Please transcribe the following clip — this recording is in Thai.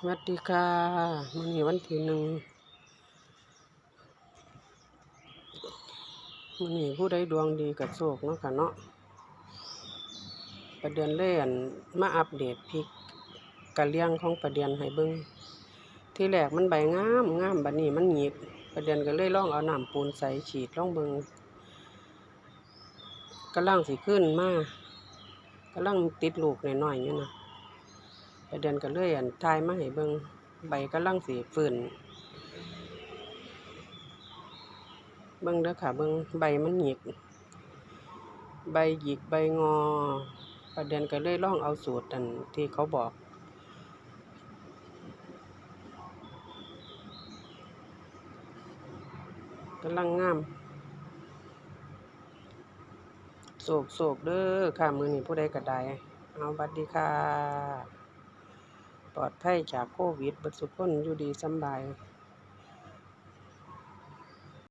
สวัสดีค่ะมันนี้วันที่หนึ่งมันนี้ผู้ใดดวงดีกับโชคเนาะค่ะเนาะประเดือนเล่นมาอัปเดตพริกกะเลี้ยงของประเดือนให้เบิ่งที่แรกมันใบงามงามบัดนี้มันหยิบประเดือนก็เลยล่องเอาน้ำปูนใส่ฉีดล่องเบิงกำลังสิขึ้นมากำลังติดลูกหน้อยๆอยู่นะ ไปเดือนก็เลยอันทายมาให้เบิ่งใบกำลังสีฟื้นเบิ่งเด้อค่ะเบิ่งใบมันหยิก ใบหยิกใบงอ ประเดือนก็เลยล่องเอาสูตรอันที่เขาบอกกำลังงามโศกโศกเด้อค่ะมือนี้ผู้ใดก็ได้เอาบัดดีค่ะ ลอดภัยจากโควิดบัดสุกคนอยู่ดีสำบาย